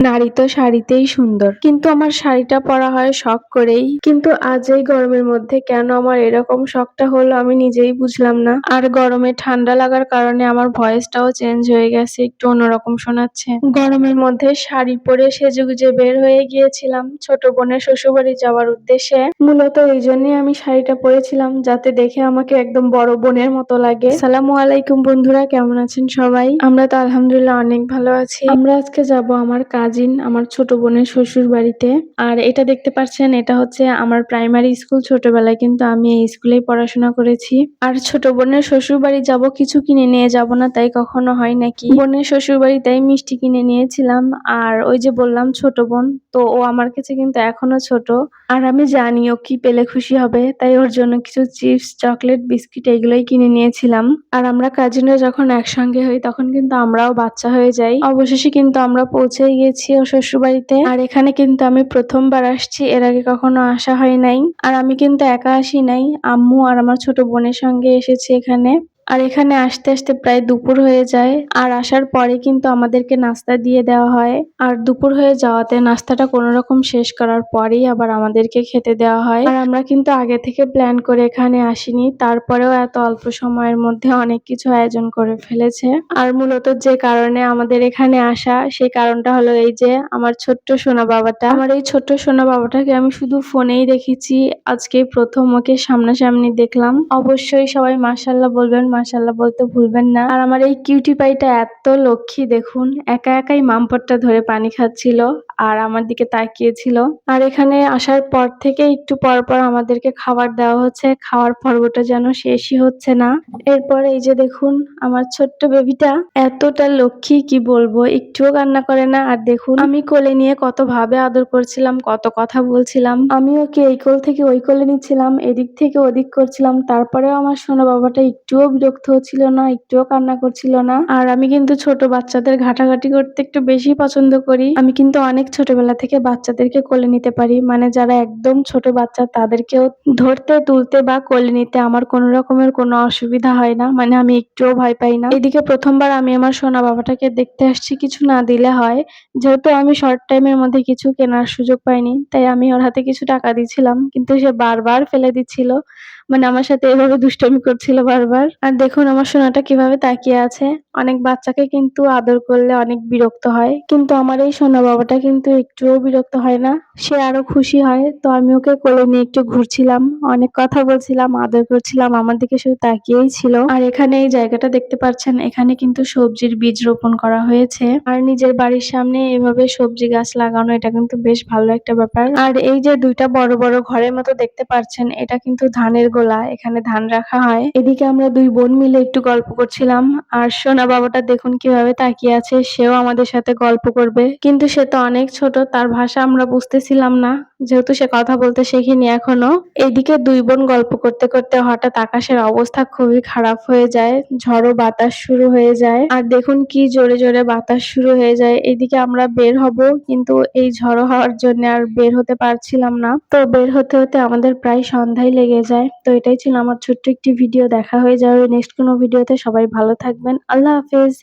নারী তো শাড়িতেই সুন্দর। কিন্তু আমার শাড়িটা পরা হয় শখ করেই। কিন্তু আজ এই গরমের মধ্যে কেন আমার এরকম শখটা হলো আমি নিজেই বুঝলাম না। আর গরমে ঠান্ডা লাগার কারণে আমার ভয়েসটাও চেঞ্জ হয়ে গেছে, একটু অন্যরকম শোনাচ্ছে। গরমের মধ্যে শাড়ি পরে সেজেগুজে বের হয়ে গিয়েছিলাম ছোট বোনের শ্বশুরবাড়ি যাওয়ার উদ্দেশ্যে। মূলত এই জন্যই আমি শাড়িটা পরেছিলাম, যাতে দেখে আমাকে একদম বড় বোনের মতো লাগে। সালামু আলাইকুম বন্ধুরা, কেমন আছেন সবাই? আমরা তো আলহামদুলিল্লাহ অনেক ভালো আছি। আমরা আজকে যাব আমার কাজিন আমার ছোট বোনের শ্বশুর বাড়িতে। আর এটা দেখতে পাচ্ছেন, এটা হচ্ছে আমার প্রাইমারি স্কুল ছোটবেলায়, কিন্তু আমি এই স্কুলেই পড়াশোনা করেছি। আর ছোট বোনের শ্বশুর বাড়ি যাব, কিছু কিনে নিয়ে যাব না, তাই কখনো হয় নাকি বোনের শ্বশুর বাড়ি তাই মিষ্টি কিনে নিয়েছিলাম, আর ওই যে বললাম ছোট বোন, তো ও আমার কাছে কিন্তু এখনও ছোট। আর আমি জানি ও কি পেলে খুশি হবে, তাই ওর জন্য কিছু চিপস, চকলেট, বিস্কিট এগুলোই কিনে নিয়েছিলাম। আর আমরা কাজিনরা যখন একসঙ্গে হই, তখন কিন্তু আমরাও বাচ্চা হয়ে যাই। অবশেষে কিন্তু আমরা পৌঁছে গেছি। ও শ্বশুর বাড়িতে আর এখানে কিন্তু আমি প্রথমবার আসছি, এর আগে কখনো আসা হয় নাই। আর আমি কিন্তু একা আসি নাই, আম্মু আর আমার ছোট বোনের সঙ্গে এসেছি এখানে। আর এখানে আসতে আসতে প্রায় দুপুর হয়ে যায়। আর আসার পরে কিন্তু আমাদেরকে নাস্তা দিয়ে দেওয়া হয়। আর দুপুর হয়ে যাওয়াতে নাস্তাটা কোনো রকম শেষ করার পরেই আবার আমাদেরকে খেতে দেওয়া হয়। আর আমরা কিন্তু আগে থেকে প্ল্যান করে এখানে আসিনি। তারপরেও এত অল্প সময়ের মধ্যে অনেক কিছু আয়োজন করে ফেলেছে। আর মূলত যে কারণে আমাদের এখানে আসা, সেই কারণটা হলো এই যে আমার ছোট্ট সোনা বাবাটা। আমার এই ছোট্ট সোনা বাবাটাকে আমি শুধু ফোনেই দেখেছি। আজকে প্রথম ওকে সামনাসামনি দেখলাম। অবশ্যই সবাই মাসাল্লাহ বলবেন মাসাল্লাহ বলতে ভুলবেন না। আর আমার এই কিউটি পাইটা এত লক্ষ্মী, দেখুন। একা একাই মামপটটা ধরে পানি খাচ্ছিল। আর আমার দিকে তাকিয়েছিল। আর এখানে আসার পর থেকে একটু পর পর আমাদেরকে খাবার দেওয়া হচ্ছে। খাওয়ার পর্বটা যেন শেষই হচ্ছে না। এরপর এই যে দেখুন, আমার ছোট্ট বেবিটা এতটা লক্ষ্মী, কি বলব? একটুও কান্না করে না। আর দেখুন, আমি কোলে নিয়ে কত ভাবে আদর করছিলাম, কত কথা বলছিলাম। আমি ওকে এই কোল থেকে ওই কোলে নিচ্ছিলাম, এদিক থেকে ওদিক করছিলাম। তারপরেও আমার সোনা বাবাটা একটুও বিরক্ত হচ্ছিল না, একটুও কান্না করছিল না। আর আমি কিন্তু ছোট বাচ্চাদের ঘাটাঘাটি করতে একটু বেশি পছন্দ করি। আমি কিন্তু অনেক ছোটবেলা থেকে বাচ্চাদেরকে কোলে নিতে পারি। মানে যারা একদম ছোট বাচ্চা, তাদেরকেও ধরতে, তুলতে বা কোলে নিতে আমার কোনো রকমের কোনো অসুবিধা হয় না। মানে আমি একটুও ভয় পাই না। এদিকে প্রথমবার আমি আমার সোনা বাবাটাকে দেখতে আসছি, কিছু না দিলে হয়। যেহেতু আমি শর্ট টাইমের মধ্যে কিছু কেনার সুযোগ পাইনি, তাই আমি ওর হাতে কিছু টাকা দিছিলাম কিন্তু সে বারবার ফেলে দিচ্ছিল। মানে আমার সাথে এভাবে দুষ্টামি করছিল বারবার। আর দেখুন আমার সোনাটা কীভাবে তাকিয়ে আছে। অনেক বাচ্চাকে কিন্তু আদর করলে অনেক বিরক্ত হয়। কিন্তু আমার এই সোনা বাবাটা কিন্তু একটুও বিরক্ত হয় না। সে আরও খুশি হয়। তো আমি ওকে কোলে নিয়ে একটু ঘুরছিলাম। অনেক কথা বলছিলাম, আদর করছিলাম। আমার দিকে শুধু তাকিয়েই ছিল। আর এখানে এই জায়গাটা দেখতে পাচ্ছেন, এখানে কিন্তু সবজির বীজ রোপণ করা হয়েছে। আর নিজের বাড়ির সামনে এভাবে সবজি গাছ লাগানো, এটা কিন্তু বেশ ভালো একটা ব্যাপার। আর এই যে দুইটা বড় বড় ঘরের মতো দেখতে পাচ্ছেন, এটা কিন্তু ধানের গোলা। এখানে ধান রাখা হয়। এদিকে আমরা দুই বোন মিলে একটু গল্প করছিলাম। আর সোনা বাবাটা দেখুন কীভাবে তাকিয়ে আছে, সেও আমাদের সাথে গল্প করবে। কিন্তু সে তো অনেক ছোট, তার ভাষা আমরা বুঝতেছিলাম না। যেহেতু সে কথা বলতে শেখেনি এখনও। এদিকে দুই বোন গল্প করতে করতে হঠাৎ আকাশের অবস্থা খুবই খারাপ হয়ে যায়। ঝড়ো বাতাস শুরু হয়ে যায়। আর দেখুন কি জোরে জোরে বাতাস শুরু হয়ে যায়। এদিকে আমরা বের হব, কিন্তু এই ঝড়ো হওয়ার জন্য আর বের হতে পারছিলাম না। তো বের হতে হতে আমাদের প্রায় সন্ধ্যায় লেগে যায়। তো এটাই ছিল আমার ছোট্ট একটি ভিডিও। দেখা হয়ে যাবে নেক্সট কোনো ভিডিওতে। সবাই ভালো থাকবেন। আল্লাহ হাফেজ।